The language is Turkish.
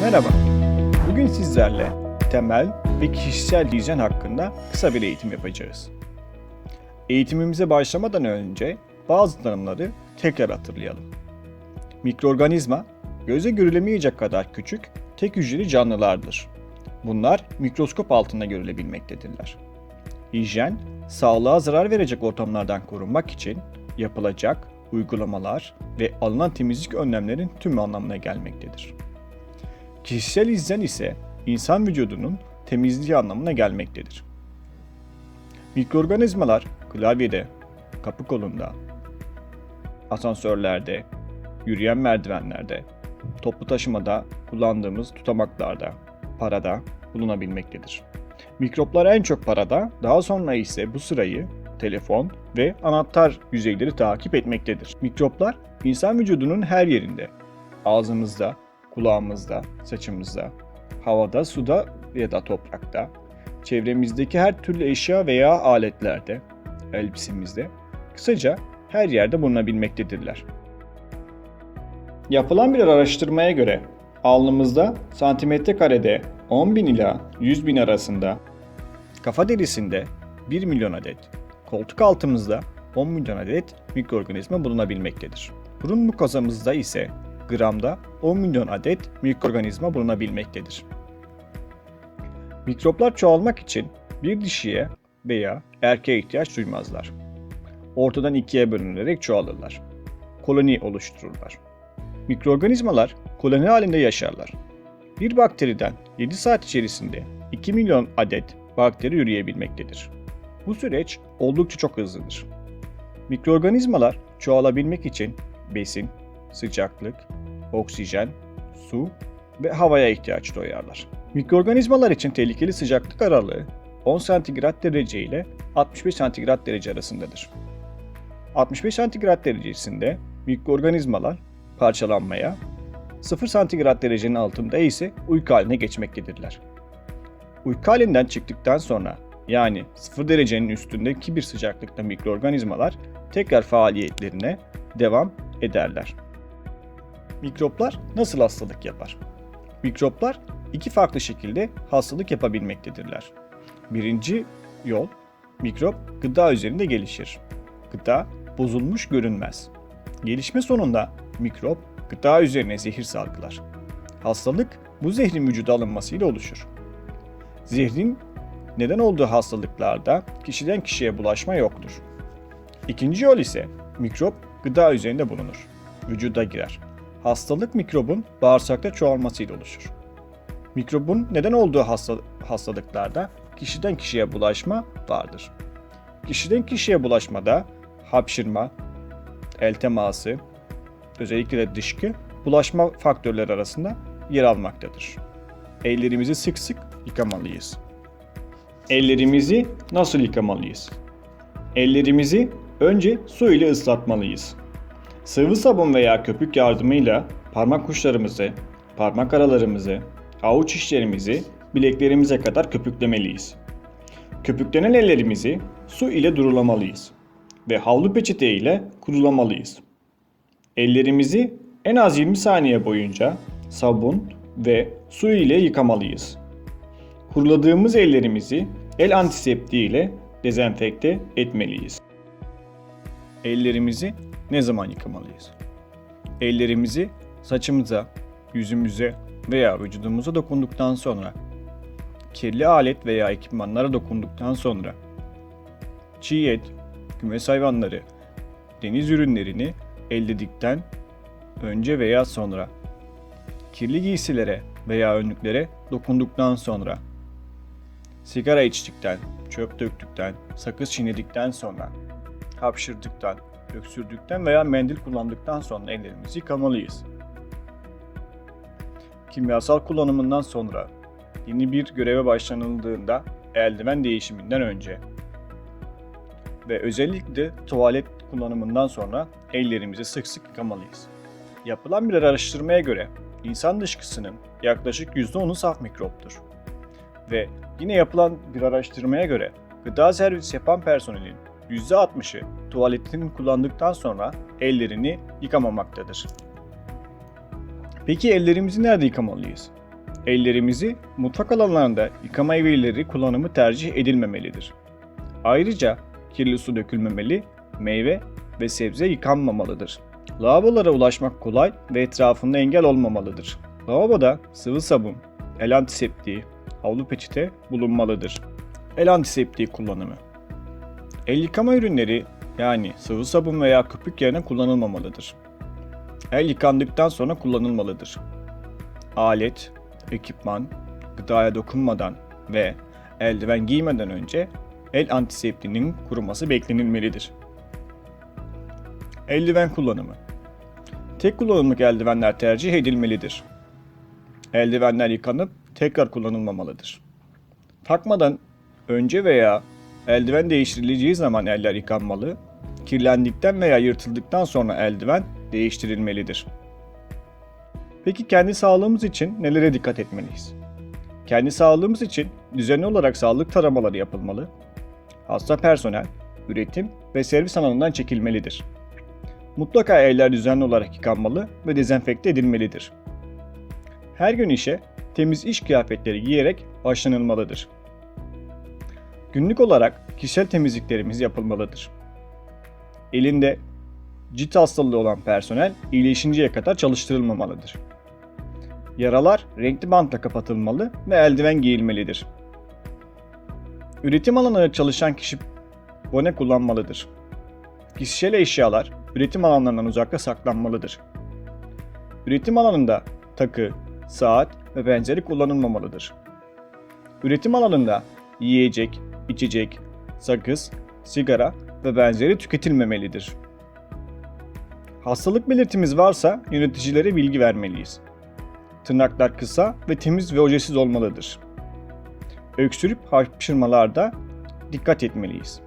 Merhaba. Bugün sizlerle temel ve kişisel hijyen hakkında kısa bir eğitim yapacağız. Eğitimimize başlamadan önce bazı tanımları tekrar hatırlayalım. Mikroorganizma, göze görülemeyecek kadar küçük, tek hücreli canlılardır. Bunlar mikroskop altında görülebilmektedirler. Hijyen, sağlığa zarar verecek ortamlardan korunmak için yapılacak uygulamalar ve alınan temizlik önlemlerin tümü anlamına gelmektedir. Kişisel hijyen ise insan vücudunun temizliği anlamına gelmektedir. Mikroorganizmalar klavyede, kapı kolunda, asansörlerde, yürüyen merdivenlerde, toplu taşımada kullandığımız tutamaklarda, parada bulunabilmektedir. Mikroplar en çok parada, daha sonra ise bu sırayı telefon ve anahtar yüzeyleri takip etmektedir. Mikroplar insan vücudunun her yerinde, ağzımızda, kulağımızda, saçımızda, havada, suda ya da toprakta, çevremizdeki her türlü eşya veya aletlerde, elbisemizde, kısaca her yerde bulunabilmektedirler. Yapılan bir araştırmaya göre alnımızda santimetre karede 10.000 ila 100.000 arasında, kafa derisinde 1 milyon adet, koltuk altımızda 10 milyon adet mikroorganizma bulunabilmektedir. Burun mukozamızda ise gramda 10 milyon adet mikroorganizma bulunabilmektedir. Mikroplar çoğalmak için bir dişiye veya erkeğe ihtiyaç duymazlar. Ortadan ikiye bölünerek çoğalırlar. Koloni oluştururlar. Mikroorganizmalar koloni halinde yaşarlar. Bir bakteriden 7 saat içerisinde 2 milyon adet bakteri üreyebilmektedir. Bu süreç oldukça çok hızlıdır. Mikroorganizmalar çoğalabilmek için besin, sıcaklık, oksijen, su ve havaya ihtiyaç duyarlar. Mikroorganizmalar için tehlikeli sıcaklık aralığı 10 santigrat derece ile 65 santigrat derece arasındadır. 65 santigrat derecesinde mikroorganizmalar parçalanmaya, 0 santigrat derecenin altında ise uyku haline geçmektedirler. Uyku halinden çıktıktan sonra yani 0 derecenin üstündeki bir sıcaklıkta mikroorganizmalar tekrar faaliyetlerine devam ederler. Mikroplar nasıl hastalık yapar? Mikroplar iki farklı şekilde hastalık yapabilmektedirler. Birinci yol, mikrop gıda üzerinde gelişir. Gıda bozulmuş görünmez. Gelişme sonunda mikrop gıda üzerine zehir salgılar. Hastalık bu zehrin vücuda alınmasıyla oluşur. Zehrin neden olduğu hastalıklarda kişiden kişiye bulaşma yoktur. İkinci yol ise mikrop gıda üzerinde bulunur. Vücuda girer. Hastalık mikrobun bağırsakta çoğalmasıyla oluşur. Mikrobun neden olduğu hasta, hastalıklarda kişiden kişiye bulaşma vardır. Kişiden kişiye bulaşmada hapşırma, el teması, özellikle de dışkı bulaşma faktörleri arasında yer almaktadır. Ellerimizi sık sık yıkamalıyız. Ellerimizi nasıl yıkamalıyız? Ellerimizi önce su ile ıslatmalıyız. Sıvı sabun veya köpük yardımıyla parmak uçlarımızı, parmak aralarımızı, avuç içlerimizi bileklerimize kadar köpüklemeliyiz. Köpüklenen ellerimizi su ile durulamalıyız ve havlu peçete ile kurulamalıyız. Ellerimizi en az 20 saniye boyunca sabun ve su ile yıkamalıyız. Kuruladığımız ellerimizi el antiseptiği ile dezenfekte etmeliyiz. Ellerimizi ne zaman yıkamalıyız? Ellerimizi saçımıza, yüzümüze veya vücudumuza dokunduktan sonra, kirli alet veya ekipmanlara dokunduktan sonra, çiğ et, kümes hayvanları, deniz ürünlerini elledikten önce veya sonra, kirli giysilere veya önlüklere dokunduktan sonra, sigara içtikten, çöp döktükten, sakız çiğnedikten sonra, hapşırdıktan, öksürdükten veya mendil kullandıktan sonra ellerimizi yıkamalıyız. Kimyasal kullanımından sonra, yeni bir göreve başlanıldığında eldiven değişiminden önce ve özellikle tuvalet kullanımından sonra ellerimizi sık sık yıkamalıyız. Yapılan bir araştırmaya göre insan dışkısının yaklaşık %10'u saf mikroptur. Ve yine yapılan bir araştırmaya göre gıda servis yapan personelin %60'ı tuvaletini kullandıktan sonra ellerini yıkamamaktadır. Peki ellerimizi nerede yıkamalıyız? Ellerimizi mutfak alanlarında yıkama evleri kullanımı tercih edilmemelidir. Ayrıca kirli su dökülmemeli, meyve ve sebze yıkanmamalıdır. Lavabolara ulaşmak kolay ve etrafında engel olmamalıdır. Lavaboda sıvı sabun, el antiseptiği, havlu peçete bulunmalıdır. El antiseptiği kullanımı El yıkama ürünleri yani sıvı sabun veya köpük yerine kullanılmamalıdır. El yıkandıktan sonra kullanılmalıdır. Alet, ekipman, gıdaya dokunmadan ve eldiven giymeden önce el antiseptiğinin kuruması beklenilmelidir. Eldiven kullanımı Tek kullanımlık eldivenler tercih edilmelidir. Eldivenler yıkanıp tekrar kullanılmamalıdır. Takmadan önce veya eldiven değiştirileceği zaman eller yıkanmalı, kirlendikten veya yırtıldıktan sonra eldiven değiştirilmelidir. Peki kendi sağlığımız için nelere dikkat etmeliyiz? Kendi sağlığımız için düzenli olarak sağlık taramaları yapılmalı. Hasta personel, üretim ve servis alanından çekilmelidir. Mutlaka eller düzenli olarak yıkanmalı ve dezenfekte edilmelidir. Her gün işe temiz iş kıyafetleri giyerek başlanılmalıdır. Günlük olarak kişisel temizliklerimiz yapılmalıdır. Elinde cilt hastalığı olan personel iyileşinceye kadar çalıştırılmamalıdır. Yaralar renkli bantla kapatılmalı ve eldiven giyilmelidir. Üretim alanında çalışan kişi bone kullanmalıdır. Kişisel eşyalar üretim alanlarından uzakta saklanmalıdır. Üretim alanında takı, saat ve benzeri kullanılmamalıdır. Üretim alanında yiyecek, içecek, sakız, sigara ve benzeri tüketilmemelidir. Hastalık belirtimiz varsa yöneticilere bilgi vermeliyiz. Tırnaklar kısa ve temiz ve ojesiz olmalıdır. Öksürüp hapşırmalarda dikkat etmeliyiz.